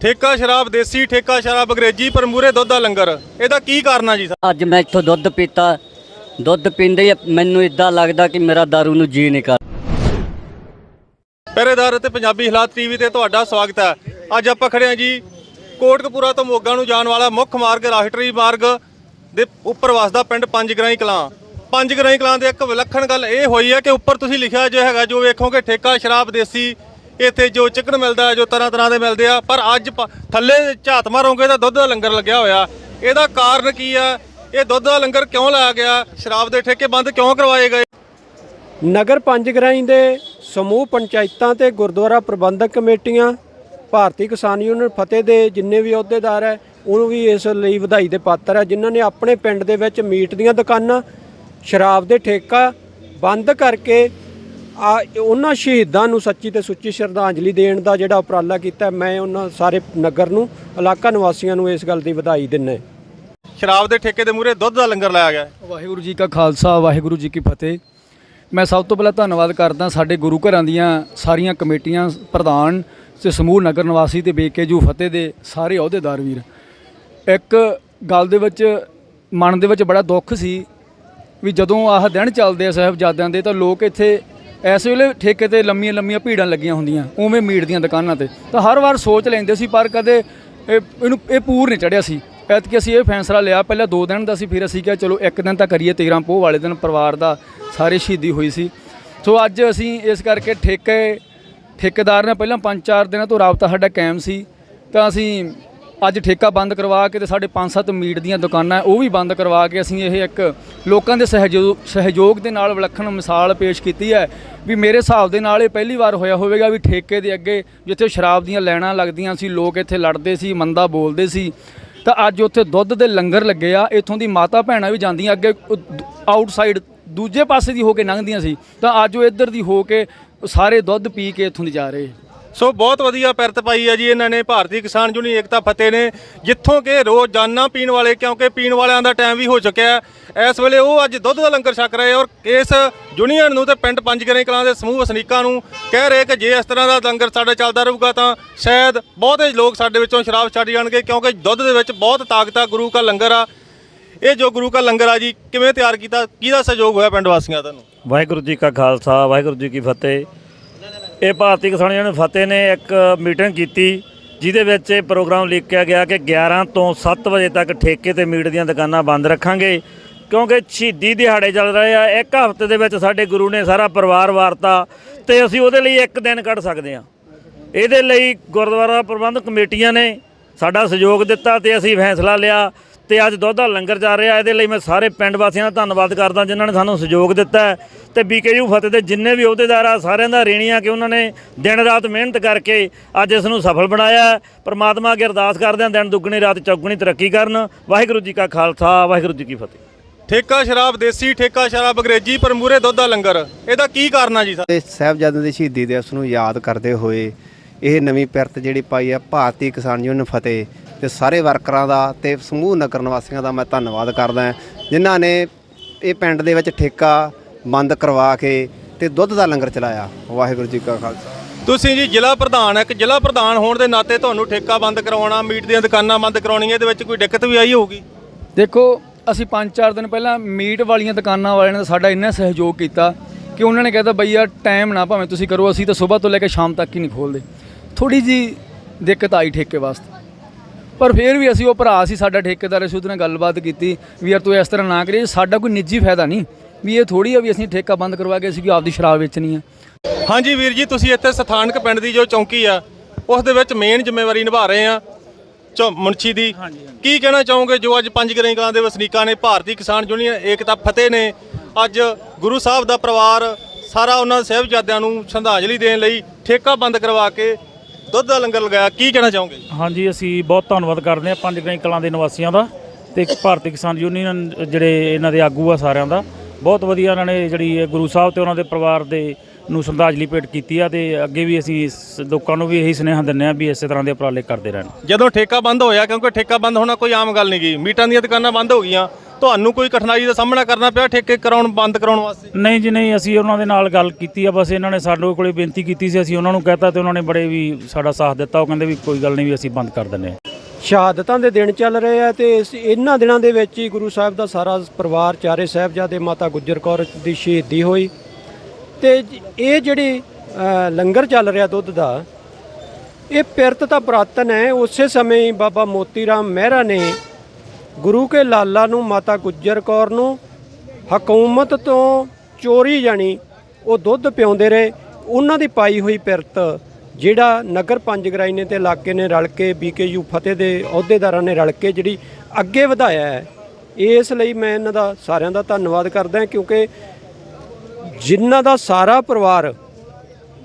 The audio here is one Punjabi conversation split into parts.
ਠੇਕਾ ਸ਼ਰਾਬ ਦੇਸੀ ਠੇਕਾ ਸ਼ਰਾਬ ਅੰਗਰੇਜ਼ੀ ਪਰ ਮੂਰੇ ਦੁੱਧ ਦਾ ਲੰਗਰ। ਇਹਦਾ ਕੀ ਕਾਰਨ ਆ ਜੀ? ਅੱਜ ਮੈਂ ਇੱਥੋਂ ਦੁੱਧ ਪੀਤਾ। ਦੁੱਧ ਪੀਂਦੇ ਹੀ ਮੈਨੂੰ ਇਦਾਂ ਲੱਗਦਾ ਕਿ ਮੇਰਾ ਦਾਰੂ ਨੂੰ ਜੀ ਨਹੀਂ ਕਰ ਪਹਿਰੇਦਾਰ ਅਤੇ ਪੰਜਾਬੀ ਹਾਲਾਤ ਟੀਵੀ ਤੇ ਤੁਹਾਡਾ ਸਵਾਗਤ ਹੈ। ਅੱਜ ਆਪਾਂ ਖੜੇ ਹਾਂ ਜੀ ਕੋਟਕਪੂਰਾ ਤੋਂ ਮੋਗਾ ਨੂੰ ਜਾਣ ਵਾਲਾ ਮੁੱਖ ਮਾਰਗ ਰਾਸ਼ਟਰੀ ਮਾਰਗ ਦੇ ਉੱਪਰ ਵਸਦਾ ਪਿੰਡ ਪੰਜਗਰਾਈ ਕਲਾਂ। ਪੰਜਗਰਾਈ ਕਲਾਂ ਦੇ ਇੱਕ ਵਿਲੱਖਣ ਗੱਲ ਇਹ ਹੋਈ ਹੈ ਕਿ ਉੱਪਰ ਤੁਸੀਂ ਲਿਖਿਆ ਜੋ ਹੈਗਾ ਜੋ ਵੇਖੋਗੇ ਠੇਕਾ ਸ਼ਰਾਬ ਦੇਸੀ ਇੱਥੇ ਜੋ ਚਿਕਨ ਮਿਲਦਾ, ਜੋ ਤਰ੍ਹਾਂ ਤਰ੍ਹਾਂ ਦੇ ਮਿਲਦੇ ਆ, ਪਰ ਅੱਜ ਪ- ਥੱਲੇ ਝਾਤ ਮਾਰੋਗੇ ਤਾਂ ਦੁੱਧ ਦਾ ਲੰਗਰ ਲੱਗਿਆ ਹੋਇਆ। ਇਹਦਾ ਕਾਰਨ ਕੀ ਆ? ਇਹ ਦੁੱਧ ਦਾ ਲੰਗਰ ਕਿਉਂ ਲਾਇਆ ਗਿਆ? ਸ਼ਰਾਬ ਦੇ ਠੇਕੇ ਬੰਦ ਕਿਉਂ ਕਰਵਾਏ ਗਏ? ਨਗਰ ਪੰਜਗਰਾਈ ਦੇ ਸਮੂਹ ਪੰਚਾਇਤਾਂ ਤੇ ਗੁਰਦੁਆਰਾ ਪ੍ਰਬੰਧਕ ਕਮੇਟੀਆਂ, ਭਾਰਤੀ ਕਿਸਾਨ ਯੂਨੀਅਨ ਫਤਿਹ ਦੇ ਜਿੰਨੇ ਵੀ ਅਹੁਦੇਦਾਰ ਹੈ, ਉਹਨੂੰ ਵੀ ਇਸ ਲਈ ਵਧਾਈ ਦੇ ਪਾਤਰ ਹੈ, ਜਿਨ੍ਹਾਂ ਨੇ ਆਪਣੇ ਪਿੰਡ ਦੇ ਵਿੱਚ ਮੀਟ ਦੀਆਂ ਦੁਕਾਨਾਂ, ਸ਼ਰਾਬ ਦੇ ਠੇਕਾ ਬੰਦ ਕਰਕੇ ਆ ਉਹਨਾਂ ਸ਼ਹੀਦਾਂ ਨੂੰ ਸੱਚੀ ਤੇ ਸੁੱਚੀ ਸ਼ਰਧਾਂਜਲੀ ਦੇਣ ਦਾ ਜਿਹੜਾ ਉਪਰਾਲਾ ਕੀਤਾ ਮੈਂ ਉਹਨਾਂ ਸਾਰੇ ਨਗਰ ਨੂੰ ਇਲਾਕਾ ਨਿਵਾਸੀਆਂ ਨੂੰ ਇਸ ਗੱਲ ਦੀ ਵਧਾਈ ਦਿੰਦਾ ਸ਼ਰਾਬ ਦੇ ਠੇਕੇ ਦੇ ਮੂਹਰੇ ਦੁੱਧ ਦਾ ਲੰਗਰ ਲਾਇਆ ਗਿਆ। ਵਾਹਿਗੁਰੂ ਜੀ ਕਾ ਖਾਲਸਾ ਵਾਹਿਗੁਰੂ ਜੀ ਕੀ ਫਤਿਹ। ਮੈਂ ਸਭ ਤੋਂ ਪਹਿਲਾਂ ਧੰਨਵਾਦ ਕਰਦਾ ਸਾਡੇ ਗੁਰੂ ਘਰਾਂ ਦੀਆਂ ਸਾਰੀਆਂ ਕਮੇਟੀਆਂ ਪ੍ਰਧਾਨ ਤੇ ਸਮੂਹ ਨਗਰ ਨਿਵਾਸੀ ਤੇ ਬੇਕੇਜੂ ਫਤਿਹ ਦੇ ਸਾਰੇ ਅਹੁਦੇਦਾਰ ਵੀਰ। ਇੱਕ ਗੱਲ ਦੇ ਵਿੱਚ ਮਨ ਦੇ ਵਿੱਚ ਬੜਾ ਦੁੱਖ ਸੀ ਵੀ ਜਦੋਂ ਆਹ ਦਿਨ ਚੱਲਦੇ ਆ ਸਾਹਿਬਜ਼ਾਦਿਆਂ ਦੇ ਤਾਂ ਲੋਕ ਇੱਥੇ ਇਸ ਵੇਲੇ ਠੇਕੇ ਤੇ ਲੰਮੀਆਂ ਲੰਮੀਆਂ ਭੀੜਾਂ ਲੱਗੀਆਂ ਹੁੰਦੀਆਂ, ਉਵੇਂ ਮੀਟ ਦੀਆਂ ਦੁਕਾਨਾਂ ਤੇ। ਤਾਂ ਹਰ ਵਾਰ ਸੋਚ ਲੈਂਦੇ ਸੀ, ਪਰ ਕਦੇ ਇਹ, ਇਹਨੂੰ, ਇਹ ਪੂਰ ਨਹੀਂ ਚੜਿਆ ਸੀ। ਐਤਕੀ ਅਸੀਂ ਇਹ ਫੈਸਲਾ ਲਿਆ, ਪਹਿਲਾਂ ਦੋ ਦਿਨ ਦਾ ਸੀ, ਫਿਰ ਅਸੀਂ ਕਿਹਾ, ਚਲੋ ਇੱਕ ਦਿਨ ਤਾਂ ਕਰੀਏ 13 ਪੋਹ ਵਾਲੇ ਦਿਨ, ਪਰਿਵਾਰ ਦਾ ਸਾਰੇ ਸ਼ਹੀਦੀ ਹੋਈ ਸੀ। ਸੋ ਅੱਜ ਅਸੀਂ ਇਸ ਕਰਕੇ ਠੇਕੇ, ਠੇਕੇਦਾਰ ਨੇ ਪਹਿਲਾਂ ਪੰਜ ਚਾਰ ਦਿਨਾਂ ਤੋਂ ਰਾਬਤਾ ਸਾਡਾ ਕਾਇਮ ਸੀ। ਤਾਂ ਅਸੀਂ ਅੱਜ ਠੇਕਾ ਬੰਦ ਕਰਵਾ ਕੇ ਤੇ ਸਾਡੇ ਪੰਜ ਸੱਤ ਮੀਟ ਦੀਆਂ ਦੁਕਾਨਾਂ ਉਹ ਵੀ ਬੰਦ ਕਰਵਾ ਕੇ ਅਸੀਂ ਇਹ ਇੱਕ ਲੋਕਾਂ ਦੇ ਸਹਿਯੋਗ ਸਹਿਯੋਗ ਦੇ ਨਾਲ ਵਿਲੱਖਣ ਮਿਸਾਲ ਪੇਸ਼ ਕੀਤੀ ਹੈ ਵੀ ਮੇਰੇ ਹਿਸਾਬ ਦੇ ਨਾਲ ਇਹ ਪਹਿਲੀ ਵਾਰ ਹੋਇਆ ਹੋਵੇਗਾ ਵੀ ਠੇਕੇ ਦੇ ਅੱਗੇ ਜਿੱਥੇ ਸ਼ਰਾਬ ਦੀਆਂ ਲੈਣਾ ਲੱਗਦੀਆਂ ਸੀ, ਲੋਕ ਇੱਥੇ ਲੜਦੇ ਸੀ, ਮੰਦਾ ਬੋਲਦੇ ਸੀ। ਤਾਂ ਅੱਜ ਉੱਥੇ ਦੁੱਧ ਦੇ ਲੰਗਰ ਲੱਗੇ ਆ, ਇੱਥੋਂ ਦੀ ਮਾਤਾ ਭੈਣਾਂ ਵੀ ਜਾਂਦੀਆਂ, ਅੱਗੇ ਆਊਟਸਾਈਡ ਦੂਜੇ ਪਾਸੇ ਦੀ ਹੋ ਕੇ ਲੰਘਦੀਆਂ ਸੀ। ਤਾਂ ਅੱਜ ਉਹ ਇੱਧਰ ਦੀ ਹੋ ਕੇ ਸਾਰੇ ਦੁੱਧ ਪੀ ਕੇ ਇੱਥੋਂ ਦੀ ਜਾ ਰਹੇ। ਸੋ ਬਹੁਤ ਵਧੀਆ ਪਿਰਤ ਪਾਈ ਹੈ ਜੀ ਇਹਨਾਂ ਨੇ, ਭਾਰਤੀ ਕਿਸਾਨ ਯੂਨੀਅਨ, ਏਕਤਾ ਫਤਿਹ ਨੇ। ਜਿੱਥੋਂ ਕਿ ਰੋਜ਼ਾਨਾ ਪੀਣ ਵਾਲੇ, ਕਿਉਂਕਿ ਪੀਣ ਵਾਲਿਆਂ ਦਾ ਟਾਈਮ ਵੀ ਹੋ ਚੁੱਕਿਆ ਹੈ। ਇਸ ਵੇਲੇ ਉਹ ਅੱਜ ਦੁੱਧ ਦਾ ਲੰਗਰ ਛਕ ਰਹੇ ਔਰ ਇਸ ਯੂਨੀਅਨ ਨੂੰ ਤੇ ਪਿੰਡ ਪੰਜਗਰੇ ਕਲਾਂ ਦੇ ਸਮੂਹ ਵਸਨੀਕਾਂ ਨੂੰ ਕਹਿ ਰਹੇ ਕਿ ਜੇ ਇਸ ਤਰ੍ਹਾਂ ਦਾ ਲੰਗਰ ਸਾਡਾ ਚੱਲਦਾ ਰਹੂਗਾ ਤਾਂ ਸ਼ਾਇਦ ਬਹੁਤੇ ਲੋਕ ਸਾਡੇ ਵਿੱਚੋਂ ਸ਼ਰਾਬ ਛੱਡ ਜਾਣਗੇ, ਕਿਉਂਕਿ ਦੁੱਧ ਦੇ ਵਿੱਚ ਬਹੁਤ ਤਾਕਤ ਆ, ਗੁਰੂ ਕਾ ਲੰਗਰ ਆ। ਇਹ ਜੋ ਗੁਰੂ ਕਾ ਲੰਗਰ ਆ ਜੀ, ਕਿਵੇਂ ਤਿਆਰ ਕੀਤਾ, ਕਿਹਦਾ ਸਹਿਯੋਗ ਹੋਇਆ ਪਿੰਡ ਵਾਸੀਆਂ ਦਾ ਨੂੰ ਵਾਹਿਗੁਰੂ ਜੀ ਕਾ ਖਾਲਸਾ, ਵਾਹਿਗੁਰੂ ਜੀ ਕੀ ਫਤਿਹ। ਇਹ ਭਾਰਤੀ ਕਿਸਾਨ ਯੂਨੀਅਨ ਫਤਿਹ ਨੇ ਇੱਕ ਮੀਟਿੰਗ ਕੀਤੀ, ਜਿਹਦੇ ਵਿੱਚ ਇਹ ਪ੍ਰੋਗਰਾਮ ਲਿਖਿਆ ਗਿਆ ਕਿ 11 ਤੋਂ 7 ਵਜੇ ਤੱਕ ਠੇਕੇ ਤੇ ਮੀਟ ਦੀਆਂ ਦੁਕਾਨਾਂ ਬੰਦ ਰੱਖਾਂਗੇ। ਕਿਉਂਕਿ ਸ਼ਹੀਦੀ ਦਿਹਾੜੇ ਚੱਲ ਰਹੇ ਆ, ਇੱਕ ਹਫ਼ਤੇ ਦੇ ਵਿੱਚ ਸਾਡੇ ਗੁਰੂ ਨੇ ਸਾਰਾ ਪਰਿਵਾਰ ਵਾਰਤਾ ਤੇ ਅਸੀਂ ਉਹਦੇ ਲਈ ਇੱਕ ਦਿਨ ਕੱਢ ਸਕਦੇ ਹਾਂ। ਇਹਦੇ ਲਈ ਗੁਰਦੁਆਰਾ ਪ੍ਰਬੰਧਕ ਕਮੇਟੀਆਂ ਨੇ ਸਾਡਾ ਸਹਿਯੋਗ ਦਿੱਤਾ ਤੇ ਅਸੀਂ ਫੈਸਲਾ ਲਿਆ। ਤੇ ਅੱਜ ਦੁੱਧ ਦਾ ਲੰਗਰ ਚੱਲ ਰਿਹਾ ਇਹਦੇ ਲਈ ਮੈਂ ਸਾਰੇ ਪਿੰਡ ਵਾਸੀਆਂ ਦਾ ਧੰਨਵਾਦ ਕਰਦਾ ਜਿਨ੍ਹਾਂ ਨੇ ਸਾਨੂੰ ਸਹਿਯੋਗ ਦਿੱਤਾ ਹੈ। ਤੇ ਬੀਕੇਯੂ ਫਤਿਹ ਦੇ ਜਿੰਨੇ ਵੀ ਅਹੁਦੇਦਾਰ ਆ ਸਾਰਿਆਂ ਦਾ ਰੇਣੀ ਆ ਕਿ ਉਹਨਾਂ ਨੇ ਦਿਨ ਰਾਤ ਮਿਹਨਤ ਕਰਕੇ ਅੱਜ ਇਸ ਨੂੰ ਸਫਲ ਬਣਾਇਆ ਹੈ। ਪ੍ਰਮਾਤਮਾ ਅੱਗੇ ਅਰਦਾਸ ਕਰਦੇ ਹਾਂ ਦਿਨ ਦੁੱਗਣੀ ਰਾਤ ਚੌਗੁਣੀ ਤਰੱਕੀ ਕਰਨ। ਵਾਹਿਗੁਰੂ ਜੀ ਕਾ ਖਾਲਸਾ ਵਾਹਿਗੁਰੂ ਜੀ ਕੀ ਫਤਿਹ। ਠੇਕਾ ਸ਼ਰਾਬ ਦੇਸੀ ਠੇਕਾ ਸ਼ਰਾਬ ਅੰਗਰੇਜ਼ੀ ਪਰ ਮੂਰੇ ਦੁੱਧ ਦਾ ਲੰਗਰ ਇਹਦਾ ਕੀ ਕਾਰਨ ਆ ਜੀ ਸਰ? ਤੇ ਸਾਹਿਬਜ਼ਾਦਿਆਂ ਦੀ ਸ਼ਹੀਦੀ ਦਿਵਸ ਨੂੰ ਯਾਦ ਕਰਦੇ ਹੋਏ ਇਹ ਨਵੀਂ ਪਿਰਤ ਜਿਹੜੀ ਪਾਈ ਹੈ ਭਾਰਤੀ ਕਿਸਾਨ ਯੂਨੀਅਨ ਫਤਿਹ ਤੇ ਸਾਰੇ ਵਰਕਰਾਂ ਦਾ ਤੇ ਸਮੂਹ ਨਗਰ ਨਿਵਾਸੀਆਂ ਦਾ ਮੈਂ ਧੰਨਵਾਦ ਕਰਦਾ ਜਿਨ੍ਹਾਂ ਨੇ ਇਹ ਪਿੰਡ ਦੇ ਵਿੱਚ ਠੇਕਾ ਬੰਦ ਕਰਵਾ ਕੇ ਤੇ ਦੁੱਧ ਦਾ ਲੰਗਰ ਚਲਾਇਆ। ਵਾਹਿਗੁਰੂ ਜੀ ਕਾ ਖਾਲਸਾ। ਤੁਸੀਂ ਜੀ ਜ਼ਿਲ੍ਹਾ ਪ੍ਰਧਾਨ ਇੱਕ ਜ਼ਿਲ੍ਹਾ ਪ੍ਰਧਾਨ ਹੋਣ ਦੇ ਨਾਤੇ ਤੁਹਾਨੂੰ ਠੇਕਾ ਬੰਦ ਕਰਵਾਉਣਾ ਮੀਟ ਦੀਆਂ ਦੁਕਾਨਾਂ ਬੰਦ ਕਰਾਉਣੀਆਂ ਇਹਦੇ ਵਿੱਚ ਕੋਈ ਦਿੱਕਤ ਵੀ ਆਈ ਹੋਊਗੀ? ਦੇਖੋ ਅਸੀਂ 5-4 ਦਿਨ ਪਹਿਲਾਂ ਮੀਟ ਵਾਲੀਆਂ ਦੁਕਾਨਾਂ ਵਾਲਿਆਂ ਨੇ ਸਾਡਾ ਇੰਨਾ ਸਹਿਯੋਗ ਕੀਤਾ ਕਿ ਉਹਨਾਂ ਨੇ ਕਹਿਤਾ ਬਈ ਯਾਰ ਟਾਈਮ ਨਾ ਭਾਵੇਂ ਤੁਸੀਂ ਕਰੋ ਅਸੀਂ ਤਾਂ ਸਵੇਰ ਤੋਂ ਲੈ ਕੇ ਸ਼ਾਮ ਤੱਕ ਹੀ ਨਹੀਂ ਖੋਲਦੇ ਥੋੜੀ ਜੀ ਦਿੱਕਤ ਆਈ ਠੇਕੇ ਵਾਸਤੇ। ਪਰ ਫਿਰ ਵੀ ਅਸੀਂ ਉਹ ਭਰਾ ਸੀ ਸਾਡਾ ਠੇਕੇਦਾਰ ਅਸੀਂ ਉਹਦੇ ਨਾਲ ਗੱਲਬਾਤ ਕੀਤੀ ਵੀ ਯਾਰ ਤੂੰ ਇਸ ਤਰ੍ਹਾਂ ਨਾ ਕਰੀ ਸਾਡਾ ਕੋਈ ਨਿੱਜੀ ਫਾਇਦਾ ਨਹੀਂ। ਵੀ ਇਹ ਥੋੜੀ ਆ ਵੀ ਅਸੀਂ ਠੇਕਾ ਬੰਦ ਕਰਵਾ ਕੇ ਅਸੀਂ ਵੀ ਆਪਦੀ ਸ਼ਰਾਬ ਵੇਚਣੀ ਆ। ਹਾਂਜੀ ਵੀਰ ਜੀ ਤੁਸੀਂ ਇੱਥੇ ਸਥਾਨਕ ਪਿੰਡ ਦੀ ਜੋ ਚੌਂਕੀ ਆ ਉਸ ਦੇ ਵਿੱਚ ਮੇਨ ਜ਼ਿੰਮੇਵਾਰੀ ਨਿਭਾ ਰਹੇ ਆ ਚੌ ਮੁਨਸ਼ੀ ਦੀ। ਕੀ ਕਹਿਣਾ ਚਾਹੋਗੇ ਜੋ ਅੱਜ ਪੰਜ ਕਲਾਂ ਦੇ ਵਸਨੀਕਾਂ ਨੇ ਭਾਰਤੀ ਕਿਸਾਨ ਯੂਨੀਅਨ ਏਕਤਾ ਫਤਿਹ ਨੇ ਅੱਜ ਗੁਰੂ ਸਾਹਿਬ ਦਾ ਪਰਿਵਾਰ ਸਾਰਾ ਉਹਨਾਂ ਸਾਹਿਬਜ਼ਾਦਿਆਂ ਨੂੰ ਸ਼ਰਧਾਂਜਲੀ ਦੇਣ ਲਈ ਠੇਕਾ ਬੰਦ ਕਰਵਾ ਕੇ ਦੁੱਧ ਦਾ ਲੰਗਰ ਲਗਾਇਆ, ਕੀ ਕਹਿਣਾ ਚਾਹੋਗੇ? ਹਾਂਜੀ, ਅਸੀਂ ਬਹੁਤ ਧੰਨਵਾਦ ਕਰਦੇ ਹਾਂ ਪੰਜ ਗ੍ਰਾਈ ਕਲਾਂ ਦੇ ਨਿਵਾਸੀਆਂ ਦਾ ਤੇ ਭਾਰਤੀ ਕਿਸਾਨ ਯੂਨੀਅਨ, ਜਿਹੜੇ ਇਹਨਾਂ ਦੇ ਆਗੂ ਆ ਸਾਰਿਆਂ ਦਾ। ਬਹੁਤ ਵਧੀਆ ਇਹਨਾਂ ਨੇ ਜਿਹੜੀ ਇਹ ਗੁਰੂ ਸਾਹਿਬ ਤੇ ਉਹਨਾਂ ਦੇ ਪਰਿਵਾਰ ਦੇ ਨੂੰ ਸ਼ਰਧਾਂਜਲੀ ਭੇਟ ਕੀਤੀ ਆ ਤੇ ਅੱਗੇ ਵੀ ਅਸੀਂ ਇਸ ਲੋਕਾਂ ਨੂੰ ਵੀ ਇਹੀ ਸੁਨੇਹਾ ਦਿੰਦੇ ਆ ਵੀ ਇਸੇ ਤਰ੍ਹਾਂ ਦੇ ਉਪਰਾਲੇ ਕਰਦੇ ਰਹਿਣ। ਜਦੋਂ ਠੇਕਾ ਬੰਦ ਹੋਇਆ ਕਿਉਂਕਿ ਠੇਕਾ ਬੰਦ ਹੋਣਾ ਕੋਈ ਆਮ ਗੱਲ ਨਹੀਂ ਗਈ ਮੀਟਾਂ ਦੀਆਂ ਦੁਕਾਨਾਂ ਬੰਦ ਹੋ ਗਈਆਂ। ਤੁਹਾਨੂੰ ਕੋਈ ਕਠਿਨਾਈ ਦਾ ਸਾਹਮਣਾ ਕਰਨਾ ਪਿਆ ਠੇਕੇ ਕਰਾਉਣ ਬੰਦ ਕਰਾਉਣ ਵਾਸਤੇ? ਨਹੀਂ ਜੀ ਨਹੀਂ ਅਸੀਂ ਉਹਨਾਂ ਦੇ ਨਾਲ ਗੱਲ ਕੀਤੀ ਆ। ਬਸ ਇਹਨਾਂ ਨੇ ਸਾਡੇ ਕੋਲੇ ਬੇਨਤੀ ਕੀਤੀ ਸੀ ਅਸੀਂ ਉਹਨਾਂ ਨੂੰ ਕਹਿਤਾ ਤੇ ਉਹਨਾਂ ਨੇ ਬੜੇ ਵੀ ਸਾਡਾ ਸਾਥ ਦਿੱਤਾ। ਉਹ ਕਹਿੰਦੇ ਵੀ ਕੋਈ ਗੱਲ ਨਹੀਂ ਵੀ ਅਸੀਂ ਬੰਦ ਕਰ ਦਿੰਦੇ ਹਾਂ। ਸ਼ਹਾਦਤਾਂ ਦੇ ਦਿਨ ਚੱਲ ਰਹੇ ਆ ਤੇ ਇਸ ਇਹਨਾਂ ਦਿਨਾਂ ਦੇ ਵਿੱਚ ਹੀ ਗੁਰੂ ਸਾਹਿਬ ਦਾ ਸਾਰਾ ਪਰਿਵਾਰ ਚਾਰੇ ਸਾਹਿਬਜ਼ਾਦੇ ਮਾਤਾ ਗੁਜਰ ਕੌਰ ਦੀ ਸ਼ਹੀਦੀ ਹੋਈ। ਤੇ ਇਹ ਜਿਹੜੀ ਲੰਗਰ ਚੱਲ ਰਿਹਾ ਦੁੱਧ ਦਾ, ਇਹ ਪਿਰਤ ਤਾਂ ਪ੍ਰਾਤਨ ਹੈ, ਉਸੇ ਸਮੇਂ ਹੀ ਬਾਬਾ ਮੋਤੀ ਰਾਮ ਮਹਿਰਾ ਨੇ ਗੁਰੂ ਕੇ ਲਾਲਾ ਨੂੰ, ਮਾਤਾ ਗੁੱਜਰ ਕੌਰ ਨੂੰ ਹਕੂਮਤ ਤੋਂ ਚੋਰੀ ਜਾਣੀ, ਉਹ ਦੁੱਧ ਪਿਆਉਂਦੇ ਰਹੇ। ਉਹਨਾਂ ਦੀ ਪਾਈ ਹੋਈ ਪਿਰਤ, ਜਿਹੜਾ ਨਗਰ ਪੰਜ ਗਰਾਈ ਨੇ ਤੇ ਇਲਾਕੇ ਨੇ ਰਲ ਕੇ ਬੀਕੇਯੂ ਫਤਿਹ ਦੇ ਅਹੁਦੇਦਾਰਾਂ ਨੇ ਰਲ ਕੇ ਜਿਹੜੀ ਅੱਗੇ ਵਧਾਇਆ ਹੈ, ਇਸ ਲਈ ਮੈਂ ਇਹਨਾਂ ਦਾ ਸਾਰਿਆਂ ਦਾ ਧੰਨਵਾਦ ਕਰਦਾ ਕਿਉਂਕਿ ਜਿਨ੍ਹਾਂ ਦਾ ਸਾਰਾ ਪਰਿਵਾਰ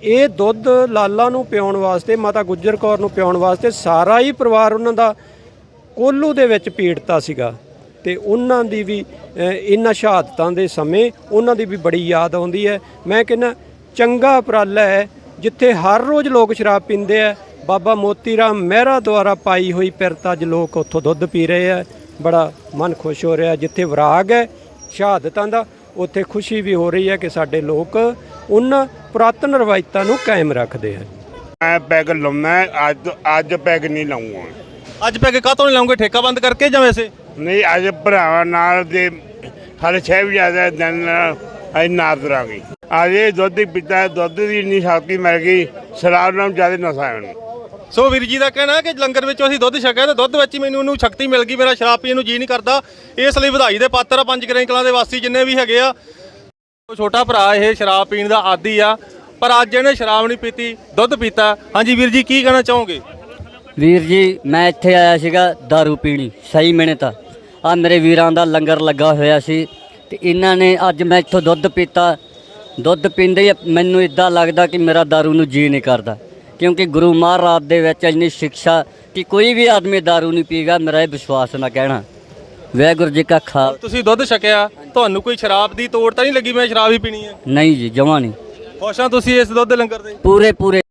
ਇਹ ਦੁੱਧ ਲਾਲਾ ਨੂੰ ਪਿਆਉਣ ਵਾਸਤੇ ਮਾਤਾ ਗੁੱਜਰ ਕੌਰ ਨੂੰ ਪਿਆਉਣ ਵਾਸਤੇ ਸਾਰਾ ਹੀ ਪਰਿਵਾਰ ਉਹਨਾਂ ਦਾ ਕੋਲੂ ਦੇ ਵਿੱਚ ਪੀੜਤਾ ਸੀਗਾ। ਤੇ ਉਹਨਾਂ ਦੀ ਵੀ ਅ, ਇਹਨਾਂ ਸ਼ਹਾਦਤਾਂ ਦੇ ਸਮੇਂ ਉਹਨਾਂ ਦੀ ਵੀ ਬੜੀ ਯਾਦ ਆਉਂਦੀ ਹੈ। ਮੈਂ ਕਹਿੰਦਾ ਚੰਗਾ ਉਪਰਾਲਾ ਹੈ ਜਿੱਥੇ ਹਰ ਰੋਜ਼ ਲੋਕ ਸ਼ਰਾਬ ਪੀਂਦੇ ਆ। ਬਾਬਾ ਮੋਤੀ ਰਾਮ ਮਹਿਰਾ ਦੁਆਰਾ ਪਾਈ ਹੋਈ ਪਿਰਤ ਅੱਜ ਲੋਕ ਉੱਥੋਂ ਦੁੱਧ ਪੀ ਰਹੇ ਆ। ਬੜਾ ਮਨ ਖੁਸ਼ ਹੋ ਰਿਹਾ ਜਿੱਥੇ ਵਿਰਾਗ ਹੈ ਸ਼ਹਾਦਤਾਂ ਦਾ। ਉੱਥੇ ਖੁਸ਼ੀ ਵੀ ਹੋ ਰਹੀ ਹੈ ਕਿ ਸਾਡੇ ਲੋਕ ਉਹਨਾਂ ਪੁਰਾਤਨ ਰਵਾਇਤਾਂ ਨੂੰ ਕਾਇਮ ਰੱਖਦੇ ਹਨ। ਮੈਂ ਪੈਗ ਲਾਉਣਾ ਅੱਜ ਅੱਜ ਪੈਗ ਨਹੀਂ ਲਾਉਂਗਾ। ਅੱਜ ਪੈਗ ਕਾਹਤੋਂ ਨਹੀਂ ਲਾਉਂਗੇ? ਠੇਕਾ ਬੰਦ ਕਰਕੇ ਜਾਂ ਵੈਸੇ? ਨਹੀਂ ਅੱਜ ਭਰਾਵਾਂ ਨਾਲ ਦੇ ਸਾਡੇ ਛੇ ਵੀ ਜ਼ਿਆਦਾ ਦਿਨ ਅਸੀਂ ਨਾਰਦ ਆ ਗਈ ਅੱਜ ਇਹ ਦੁੱਧ ਪੀਤਾ ਦੁੱਧ ਦੀ ਇੰਨੀ ਸ਼ਕਤੀ ਮਿਲ ਗਈ ਸ਼ਰਾਬ ਨਾਲੋਂ ਜ਼ਿਆਦਾ ਨਸ਼ਾ ਸੋ ਵੀਰ ਜੀ ਦਾ ਕਹਿਣਾ ਹੈ ਕਿ ਲੰਗਰ ਵਿੱਚੋਂ ਅਸੀਂ ਦੁੱਧ ਛਕਿਆ ਤੇ ਦੁੱਧ ਵਿੱਚ ਹੀ ਮੈਨੂੰ ਉਹਨੂੰ ਸ਼ਕਤੀ ਮਿਲ ਗਈ ਮੇਰਾ ਸ਼ਰਾਬ ਪੀਣ ਨੂੰ ਜੀ ਨਹੀਂ ਕਰਦਾ ਇਸ ਲਈ ਵਧਾਈ ਦੇ ਪਾਤਰ ਆ ਪੰਜ ਗ੍ਰਾਈ ਕਲਾਂ ਦੇ ਵਾਸੀ ਜਿੰਨੇ ਵੀ ਹੈਗੇ ਆ ਉਹ ਛੋਟਾ ਭਰਾ ਇਹ ਸ਼ਰਾਬ ਪੀਣ ਦਾ ਆਦੀ ਆ ਪਰ ਅੱਜ ਇਹਨੇ ਸ਼ਰਾਬ ਨਹੀਂ ਪੀਤੀ ਦੁੱਧ ਪੀਤਾ ਹਾਂਜੀ ਵੀਰ ਜੀ ਕੀ ਕਹਿਣਾ ਚਾਹੋਗੇ ਵੀਰ ਜੀ ਮੈਂ ਇੱਥੇ ਆਇਆ ਸੀਗਾ दारू ਪੀਣੀ ਸਹੀ ਮਿਹਨਤ ਤਾਂ ਆ ਮੇਰੇ ਵੀਰਾਂ ਦਾ ਲੰਗਰ ਲੱਗਾ ਹੋਇਆ ਸੀ ਤੇ ਇਹਨਾਂ ਨੇ ਅੱਜ ਮੈਂ ਇੱਥੋਂ ਦੁੱਧ ਪੀਤਾ ਦੁੱਧ ਪੀਂਦੇ ਹੀ ਮੈਨੂੰ ਇਦਾਂ ਲੱਗਦਾ ਕਿ ਮੇਰਾ दारू ਨੂੰ ਜੀ ਨਹੀਂ ਕਰਦਾ ਕਿਉਂਕਿ ਗੁਰੂ ਮਹਾਰਾਜ ਦੇ ਵਿੱਚ ਇੰਨੀ ਸਿੱਖਿਆ ਕਿ ਕੋਈ ਵੀ ਆਦਮੀ दारू ਨਹੀਂ ਪੀਗਾ ਮੇਰਾ ਇਹ ਵਿਸ਼ਵਾਸ ਨਾ ਕਹਿਣਾ। ਵਾਹਿਗੁਰੂ ਜੀ ਕਾ ਖਾਲ ਤੁਸੀਂ ਦੁੱਧ ਛਕਿਆ ਤੁਹਾਨੂੰ ਕੋਈ ਸ਼ਰਾਬ ਦੀ ਤੋੜ ਤਾਂ ਨਹੀਂ ਲੱਗੀ ਮੈਂ ਸ਼ਰਾਬ ਹੀ ਪੀਣੀ ਹੈ ਨਹੀਂ ਜੀ ਜਮਾ ਨਹੀਂ। ਖੁਸ਼ ਆ ਤੁਸੀਂ ਇਸ ਦੁੱਧ ਲੰਗਰ ਦੇ? ਪੂਰੇ ਪੂਰੇ।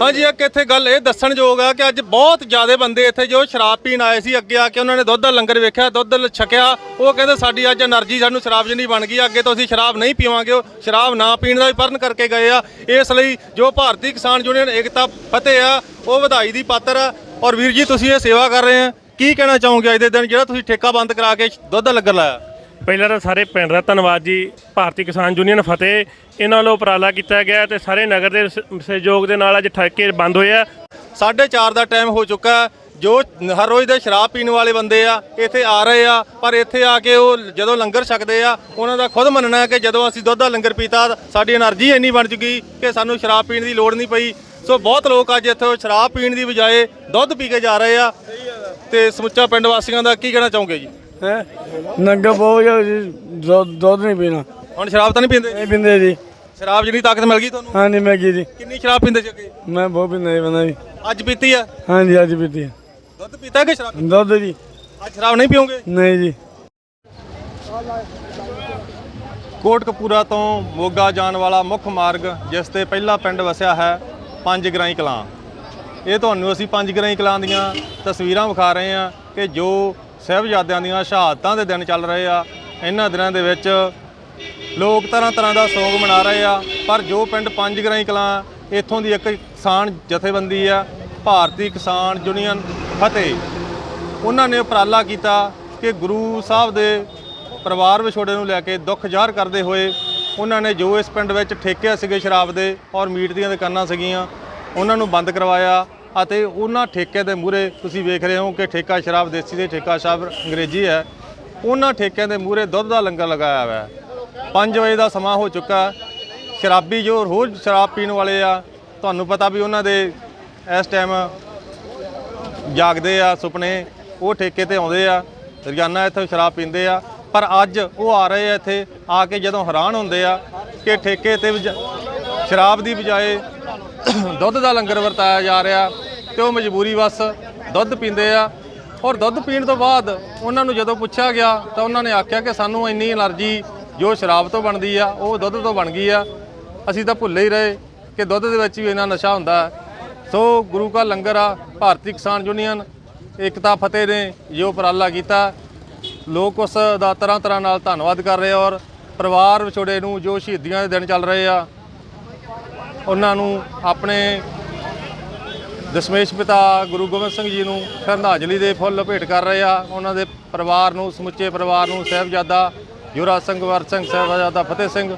ਹਾਂਜੀ, ਇੱਕ ਇੱਥੇ ਗੱਲ ਇਹ ਦੱਸਣਯੋਗ ਆ ਕਿ ਅੱਜ ਬਹੁਤ ਜ਼ਿਆਦਾ ਬੰਦੇ ਇੱਥੇ ਜੋ ਸ਼ਰਾਬ ਪੀਣ ਆਏ ਸੀ, ਅੱਗੇ ਆ ਕੇ ਉਹਨਾਂ ਨੇ ਦੁੱਧ ਦਾ ਲੰਗਰ ਵੇਖਿਆ, ਦੁੱਧ ਛਕਿਆ। ਉਹ ਕਹਿੰਦੇ ਸਾਡੀ ਅੱਜ એનર્ਜੀ ਸਾਨੂੰ ਸ਼ਰਾਬ ਜਿੰਨੀ ਬਣ ਗਈ ਅੱਗੇ ਤੋਂ ਅਸੀਂ ਸ਼ਰਾਬ ਨਹੀਂ ਪੀਵਾਂਗੇ, ਉਹ ਸ਼ਰਾਬ ਨਾ ਪੀਣ ਦਾ ਵੀ ਪਰਨ ਕਰਕੇ ਗਏ ਆ। ਇਸ ਲਈ ਜੋ ਭਾਰਤੀ ਕਿਸਾਨ ਯੂਨੀਅਨ ਏਕਤਾ ਫਤਿਹ ਆ, ਉਹ ਵਧਾਈ ਦੀ ਪਾਤਰ ਆ। ਔਰ ਵੀਰ ਜੀ, ਤੁਸੀਂ ਇਹ ਸੇਵਾ ਕਰ ਰਹੇ ਆ। ਕੀ ਕਹਿਣਾ ਚਾਹੋਗੇ ਅੱਜ ਦੇ ਦਿਨ ਜਿਹੜਾ ਤੁਸੀਂ ਠੇਕਾ ਬੰਦ ਕਰਾ ਕੇ ਦੁੱਧ ਦਾ ਲੰਗਰ ਲਾਇਆ? ਪਹਿਲਾਂ ਤਾਂ ਸਾਰੇ ਪਿੰਡ ਦਾ ਧੰਨਵਾਦ ਜੀ, ਭਾਰਤੀ ਕਿਸਾਨ ਯੂਨੀਅਨ ਫਤਿਹ। ਇਹਨਾਂ ਵੱਲੋਂ ਉਪਰਾਲਾ ਕੀਤਾ ਗਿਆ ਤੇ ਸਾਰੇ ਨਗਰ ਦੇ ਸਹਿਯੋਗ ਦੇ ਨਾਲ ਅੱਜ ਠਾਕੇ ਬੰਦ ਹੋਏ ਆ। 4:30 ਦਾ ਟਾਈਮ ਹੋ ਚੁੱਕਾ ਜੋ ਹਰ ਰੋਜ਼ ਦੇ ਸ਼ਰਾਬ ਪੀਣ ਵਾਲੇ ਬੰਦੇ ਆ, ਇੱਥੇ ਆ ਰਹੇ ਆ, ਪਰ ਇੱਥੇ ਆ ਕੇ ਉਹ ਜਦੋਂ ਲੰਗਰ ਛਕਦੇ ਆ, ਉਹਨਾਂ ਦਾ ਖੁਦ ਮੰਨਣਾ ਹੈ ਕਿ ਜਦੋਂ ਅਸੀਂ ਦੁੱਧ ਦਾ ਲੰਗਰ ਪੀਤਾ, ਸਾਡੀ એનર્ਜੀ ਇੰਨੀ ਬਣ ਚੁੱਕੀ ਕਿ ਸਾਨੂੰ ਸ਼ਰਾਬ ਪੀਣ ਦੀ ਲੋੜ ਨਹੀਂ ਪਈ। ਸੋ ਬਹੁਤ ਲੋਕ ਅੱਜ ਇੱਥੇ ਸ਼ਰਾਬ ਪੀਣ ਦੀ ਬਜਾਏ ਦੁੱਧ ਪੀ ਕੇ ਜਾ ਰਹੇ ਆ। ਤੇ ਸਮੁੱਚਾ ਪਿੰਡ ਵਾਸੀਆਂ ਦਾ ਕੀ ਕਹਿਣਾ ਚਾਹੋਗੇ ਜੀ? ਹੈ? ਨੰਗਾ ਬਹੁਤ ਜ਼ਿਆਦਾ ਜੀ ਦੁੱਧ ਦੁੱਧ ਨਹੀਂ ਪੀਣਾ। ਹੁਣ ਸ਼ਰਾਬ ਤਾਂ ਨਹੀਂ ਪੀਂਦੇ? ਨਹੀਂ ਪੀਂਦੇ ਜੀ। ਸ਼ਰਾਬ ਜਿੰਨੀ ਤਾਕਤ ਮਿਲ ਗਈ ਤੁਹਾਨੂੰ? ਹਾਂਜੀ ਮੈਂ ਕੀ ਜੀ। ਕਿੰਨੀ ਸ਼ਰਾਬ ਪੀਂਦੇ ਸੀ ਅੱਗੇ? ਮੈਂ ਬਹੁਤ ਪੀਂਦਾ ਜੀ ਬੰਦਾ ਜੀ ਅੱਜ ਪੀਤੀ ਆ? ਹਾਂਜੀ ਅੱਜ ਪੀਤੀ ਹੈ। ਦੁੱਧ ਪੀਤਾ ਕਿ ਸ਼ਰਾਬ ਦੁੱਧ ਜੀ। ਅੱਜ ਸ਼ਰਾਬ ਨਹੀਂ ਪੀਓਗੇ? ਨਹੀਂ ਜੀ। ਕੋਟਕਪੂਰਾ ਤੋਂ ਮੋਗਾ ਜਾਣ ਵਾਲਾ ਮੁੱਖ ਮਾਰਗ ਜਿਸ ਤੇ ਪਹਿਲਾ ਪਿੰਡ ਵਸਿਆ ਹੈ ਪੰਜ ਗਰਾਈ ਕਲਾਂ। ਇਹ ਤੁਹਾਨੂੰ ਅਸੀਂ ਪੰਜ ਗਰਾਈ ਕਲਾਂ ਦੀਆਂ ਤਸਵੀਰਾਂ ਵਿਖਾ ਰਹੇ ਹਾਂ ਕਿ ਜੋ ਸਾਹਿਬਜ਼ਾਦਿਆਂ ਦੀਆਂ ਸ਼ਹਾਦਤਾਂ ਦੇ ਦਿਨ ਚੱਲ ਰਹੇ ਆ। ਇਹਨਾਂ ਦਿਨਾਂ ਦੇ ਵਿੱਚ ਲੋਕ ਤਰ੍ਹਾਂ ਤਰ੍ਹਾਂ ਦਾ ਸੋਗ ਮਨਾ ਰਹੇ ਆ। ਪਰ ਜੋ ਪਿੰਡ ਪੰਜ ਗਰਾਈ ਕਲਾਂ, ਇੱਥੋਂ ਦੀ ਇੱਕ ਕਿਸਾਨ ਜਥੇਬੰਦੀ ਆ, ਭਾਰਤੀ ਕਿਸਾਨ ਯੂਨੀਅਨ ਫਤਿਹ। ਉਹਨਾਂ ਨੇ ਉਪਰਾਲਾ ਕੀਤਾ ਕਿ ਗੁਰੂ ਸਾਹਿਬ ਦੇ ਪਰਿਵਾਰ ਵਿਛੋੜੇ ਨੂੰ ਲੈ ਕੇ ਦੁੱਖ ਜ਼ਾਹਰ ਕਰਦੇ ਹੋਏ ਉਹਨਾਂ ਨੇ ਜੋ ਇਸ ਪਿੰਡ ਵਿੱਚ ਠੇਕੇ ਸੀਗੇ ਸ਼ਰਾਬ ਦੇ ਔਰ ਮੀਟ ਦੀਆਂ ਦੁਕਾਨਾਂ ਸੀਗੀਆਂ, ਉਹਨਾਂ ਨੂੰ ਬੰਦ ਕਰਵਾਇਆ। ਅਤੇ ਉਹਨਾਂ ਠੇਕੇ ਦੇ ਮੂਹਰੇ ਤੁਸੀਂ ਵੇਖ ਰਹੇ ਹੋ ਕਿ ਠੇਕਾ ਸ਼ਰਾਬ, ਦੇਸੀ ਦੇ ਠੇਕਾ ਸ਼ਰਾਬ ਅੰਗਰੇਜ਼ੀ ਹੈ। ਉਹਨਾਂ ਠੇਕਿਆਂ ਦੇ ਮੂਹਰੇ ਦੁੱਧ ਦਾ ਲੰਗਰ ਲਗਾਇਆ ਹੋਇਆ ਹੈ। 5 ਵਜੇ ਦਾ ਸਮਾਂ ਹੋ ਚੁੱਕਾ ਸ਼ਰਾਬੀ ਜੋ ਰੋਜ਼ ਸ਼ਰਾਬ ਪੀਣ ਵਾਲੇ ਆ, ਤੁਹਾਨੂੰ ਪਤਾ ਵੀ ਉਹਨਾਂ ਦੇ ਇਸ ਟਾਈਮ ਜਾਗਦੇ ਆ, ਸੁਪਨੇ, ਉਹ ਠੇਕੇ ਤੇ ਆਉਂਦੇ ਆ, ਰੋਜ਼ਾਨਾ ਇੱਥੇ ਸ਼ਰਾਬ ਪੀਂਦੇ ਆ। ਪਰ ਅੱਜ ਉਹ ਆ ਰਹੇ ਆ ਇੱਥੇ, ਆ ਕੇ ਜਦੋਂ ਹੈਰਾਨ ਹੁੰਦੇ ਆ ਕਿ ਠੇਕੇ ਤੇ ਵਜ- ਸ਼ਰਾਬ ਦੀ ਬਜਾਏ ਦੁੱਧ ਦਾ ਲੰਗਰ ਵਰਤਾਇਆ ਜਾ ਰਿਹਾ। ਤੇ ਉਹ ਮਜਬੂਰੀ ਬਸ, ਦੁੱਧ ਪੀਂਦੇ ਆ। ਔਰ ਦੁੱਧ ਪੀਣ ਤੋਂ ਬਾਅਦ ਉਹਨਾਂ ਨੂੰ ਜਦੋਂ ਪੁੱਛਿਆ ਗਿਆ, ਤਾਂ ਉਹਨਾਂ ਨੇ ਆਖਿਆ ਕਿ ਸਾਨੂੰ ਇੰਨੀ ਅਲਰਜੀ ਜੋ ਸ਼ਰਾਬ ਤੋਂ ਬਣਦੀ ਆ, ਉਹ ਦੁੱਧ ਤੋਂ ਬਣ ਗਈ ਆ। ਅਸੀਂ ਤਾਂ ਭੁੱਲੇ ਹੀ ਰਹੇ ਕਿ ਦੁੱਧ ਦੇ ਵਿੱਚ ਵੀ ਇੰਨਾ ਨਸ਼ਾ ਹੁੰਦਾ ਸੋ ਗੁਰੂ ਕਾ ਲੰਗਰ ਆ, ਭਾਰਤੀ ਕਿਸਾਨ ਯੂਨੀਅਨ ਇਕਤਾ ਫਤਿਹ ਨੇ ਜੋ ਉਪਰਾਲਾ ਕੀਤਾ। ਲੋਕ ਉਸ ਦਾ ਤਰ੍ਹਾਂ ਤਰ੍ਹਾਂ ਨਾਲ ਧੰਨਵਾਦ ਕਰ ਰਹੇ ਔਰ ਪਰਿਵਾਰ ਵਿਛੋੜੇ ਨੂੰ ਜੋ ਸ਼ਹੀਦੀਆਂ ਦੇ ਦਿਨ ਚੱਲ ਰਹੇ ਆ, ਉਹਨਾਂ ਨੂੰ ਆਪਣੇ ਦਸ਼ਮੇਸ਼ ਪਿਤਾ ਗੁਰੂ ਗੋਬਿੰਦ ਸਿੰਘ ਜੀ ਨੂੰ ਸ਼ਰਧਾਂਜਲੀ ਦੇ ਫੁੱਲ ਭੇਟ ਕਰ ਰਹੇ ਆ। ਉਹਨਾਂ ਦੇ ਪਰਿਵਾਰ ਨੂੰ, ਸਮੁੱਚੇ ਪਰਿਵਾਰ ਨੂੰ ਸਾਹਿਬਜ਼ਾਦਾ ਯੁਵਰਾਜ ਸਿੰਘ ਵਰ ਸਿੰਘ, ਸਾਹਿਬਜ਼ਾਦਾ ਫਤਿਹ ਸਿੰਘ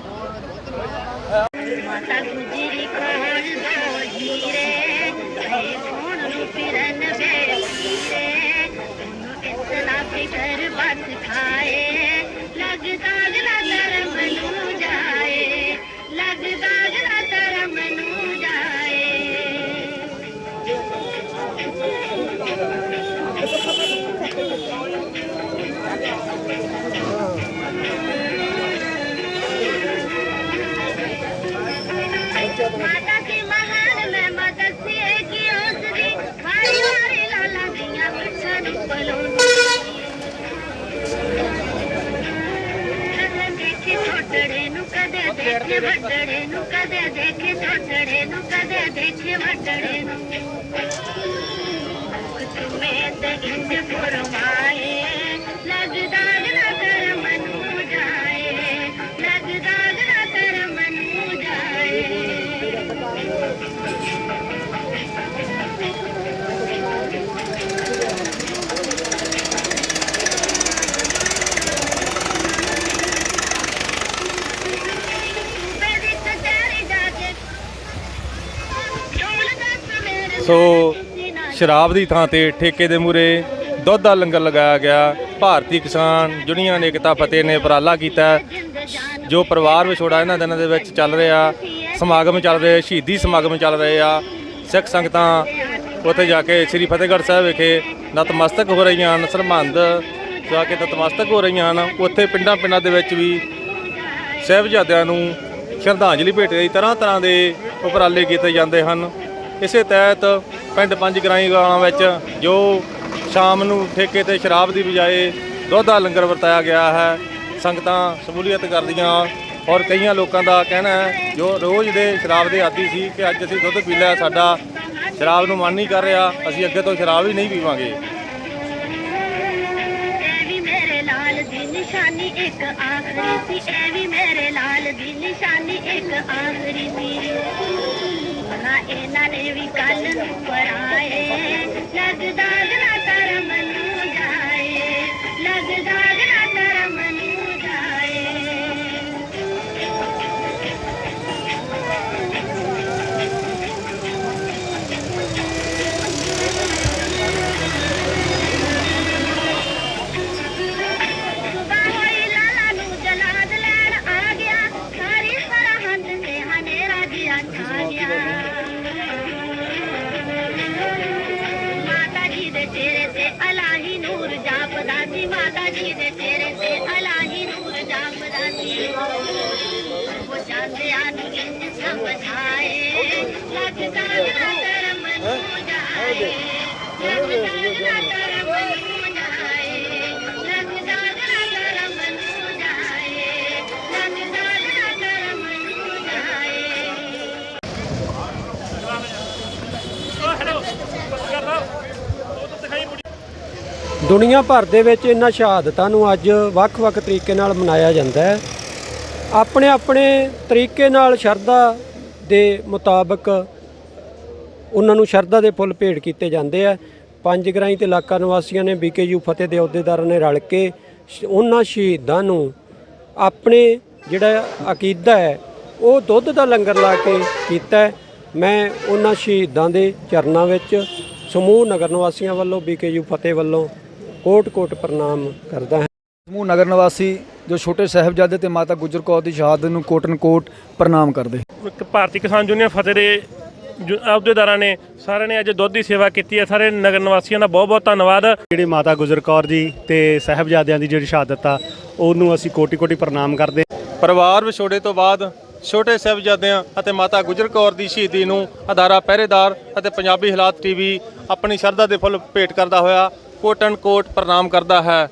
Thank you. ਸੋ ਸ਼ਰਾਬ ਦੀ ਥਾਂ ਤੇ ਠੇਕੇ ਦੇ ਮੂਰੇ ਦੁੱਧ ਦਾ ਲੰਗਰ ਲਗਾਇਆ ਗਿਆ। ਭਾਰਤੀ ਕਿਸਾਨ ਯੂਨੀਅਨ ਏਕਤਾ ਫਤਿਹ ਨੇ ਉਪਰਾਲਾ ਕੀਤਾ। ਜੋ ਪਰਿਵਾਰ ਵਿਛੋੜਾ ਇਹਨਾਂ ਦਿਨਾਂ ਦੇ ਵਿੱਚ ਚੱਲ ਰਿਹਾ, ਸਮਾਗਮ ਚੱਲ ਰਹੇ, ਸ਼ਹੀਦੀ ਸਮਾਗਮ ਚੱਲ ਰਹੇ ਆ। ਸਿੱਖ ਸੰਗਤਾਂ ਉੱਥੇ ਜਾ ਕੇ ਸ੍ਰੀ ਫਤਿਹਗੜ੍ਹ ਸਾਹਿਬ ਵਿਖੇ ਨਤਮਸਤਕ ਹੋ ਰਹੀਆਂ ਹਨ ਸਰਹੰਦ ਜਾ ਕੇ ਨਤਮਸਤਕ ਹੋ ਰਹੀਆਂ ਹਨ। ਉੱਥੇ ਪਿੰਡਾਂ ਪਿੰਡਾਂ ਦੇ ਵਿੱਚ ਵੀ ਸਾਹਿਬਜ਼ਾਦਿਆਂ ਨੂੰ ਸ਼ਰਧਾਂਜਲੀ ਭੇਟ ਲਈ ਤਰ੍ਹਾਂ ਤਰ੍ਹਾਂ ਦੇ ਉਪਰਾਲੇ ਕੀਤੇ ਜਾਂਦੇ ਹਨ। ਇਸੇ ਤਹਿਤ ਪਿੰਡ ਪੰਜ ਗ੍ਰਾਈ ਗਾਲਾਂ ਵਿੱਚ ਜੋ ਸ਼ਾਮ ਨੂੰ ਠੇਕੇ ਤੇ ਸ਼ਰਾਬ ਦੀ ਬਜਾਏ ਦੁੱਧ ਦਾ ਲੰਗਰ ਵਰਤਾਇਆ ਗਿਆ ਹੈ, ਸੰਗਤਾਂ ਸ਼ਮੂਲੀਅਤ ਕਰਦੀਆਂ ਔਰ ਕਈਆਂ ਲੋਕਾਂ ਦਾ ਕਹਿਣਾ ਹੈ, ਜੋ ਰੋਜ਼ ਦੇ ਸ਼ਰਾਬ ਦੇ ਆਦੀ ਸੀ ਕਿ ਅੱਜ ਅਸੀਂ ਦੁੱਧ ਪੀ ਲਿਆ, ਸਾਡਾ ਸ਼ਰਾਬ ਨੂੰ ਮਨ ਨਹੀਂ ਕਰ ਰਿਹਾ, ਅਸੀਂ ਅੱਗੇ ਤੋਂ ਸ਼ਰਾਬ ਹੀ ਨਹੀਂ ਪੀਵਾਂਗੇ। ਨਿਸ਼ਾਨੀ ਇੱਕ ਆਖਰੀ ਸੀ, ਇਹ ਵੀ ਮੇਰੇ ਲਾਲ ਦੀ ਨਿਸ਼ਾਨੀ ਇੱਕ ਆਖਰੀ ਸੀ। ਨਾ ਇਹਨਾਂ ਨੇ ਵੀ ਕੱਲ ਨੂੰ ਪਰਾਏ ਲੱਗਦਾ ਜਨਾ ਦੁਨੀਆ ਭਰ ਦੇ ਵਿੱਚ ਇਹਨਾਂ ਸ਼ਹਾਦਤਾਂ ਨੂੰ ਅੱਜ ਵੱਖ-ਵੱਖ ਤਰੀਕੇ ਨਾਲ ਮਨਾਇਆ ਜਾਂਦਾ ਹੈ। ਆਪਣੇ ਆਪਣੇ ਤਰੀਕੇ ਨਾਲ ਸ਼ਰਧਾ ਦੇ ਮੁਤਾਬਕ ਉਹਨਾਂ ਨੂੰ ਸ਼ਰਧਾ ਦੇ ਫੁੱਲ ਭੇਟ ਕੀਤੇ ਜਾਂਦੇ ਆ। ਪੰਜ ਗ੍ਰਾਈ ਤੇ ਇਲਾਕਾ ਨਿਵਾਸੀਆਂ ਨੇ ਬੀਕੇਯੂ ਫਤਿਹ ਦੇ ਅਹੁਦੇਦਾਰਾਂ ਨੇ ਰਲ ਕੇ ਸ਼- ਉਹਨਾਂ ਸ਼ਹੀਦਾਂ ਨੂੰ ਆਪਣੇ ਜਿਹੜਾ ਅਕੀਦਾ ਹੈ, ਉਹ ਦੁੱਧ ਦਾ ਲੰਗਰ ਲਾ ਕੇ ਕੀਤਾ ਮੈਂ ਉਹਨਾਂ ਸ਼ਹੀਦਾਂ ਦੇ ਚਰਨਾਂ ਵਿੱਚ ਸਮੂਹ ਨਗਰ ਨਿਵਾਸੀਆਂ ਵੱਲੋਂ ਬੀਕੇਯੂ ਫਤਿਹ ਵੱਲੋਂ ਕੋਟ-ਕੋਟ ਪ੍ਰਣਾਮ ਕਰਦਾ ਹਾਂ। ਸਮੂਹ ਨਗਰ ਨਿਵਾਸੀ ਜੋ ਛੋਟੇ ਸਾਹਿਬਜ਼ਾਦੇ ਤੇ ਮਾਤਾ ਗੁਜਰ ਕੌਰ ਦੀ ਸ਼ਹਾਦਤ ਨੂੰ ਕੋਟਨ ਕੋਟ ਪ੍ਰਣਾਮ ਕਰਦੇ। ਇੱਕ ਭਾਰਤੀ ਕਿਸਾਨ ਯੂਨੀਅਨ ਫਤਿਹ ਦੇ ਜੋ ਅਹੁਦੇਦਾਰਾਂ ਨੇ ਸਾਰਿਆਂ ਨੇ ਅੱਜ ਦੁੱਧ ਦੀ ਸੇਵਾ ਕੀਤੀ ਹੈ। ਸਾਰੇ ਨਗਰ ਨਿਵਾਸੀਆਂ ਦਾ ਬਹੁਤ ਬਹੁਤ ਧੰਨਵਾਦ। ਜਿਹੜੀ ਮਾਤਾ ਗੁਜਰ ਕੌਰ ਜੀ ਤੇ ਸਾਹਿਬਜ਼ਾਦਿਆਂ ਦੀ ਜਿਹੜੀ ਸ਼ਹਾਦਤ ਆ ਉਹਨੂੰ ਅਸੀਂ ਕੋਟੀ ਕੋਟੀ ਪ੍ਰਣਾਮ ਕਰਦੇ ਪਰਿਵਾਰ ਵਿਛੋੜੇ ਤੋਂ ਬਾਅਦ ਛੋਟੇ ਸਾਹਿਬਜ਼ਾਦਿਆਂ ਅਤੇ ਮਾਤਾ ਗੁਜਰ ਕੌਰ ਦੀ ਸ਼ਹੀਦੀ ਨੂੰ ਅਦਾਰਾ ਪਹਿਰੇਦਾਰ ਅਤੇ ਪੰਜਾਬੀ ਹਾਲਾਤ ਟੀਵੀ ਆਪਣੀ ਸ਼ਰਧਾ ਦੇ ਫੁੱਲ ਭੇਟ ਕਰਦਾ ਹੋਇਆ ਕੋਟਨ ਕੋਟ ਪ੍ਰਣਾਮ ਕਰਦਾ ਹੈ।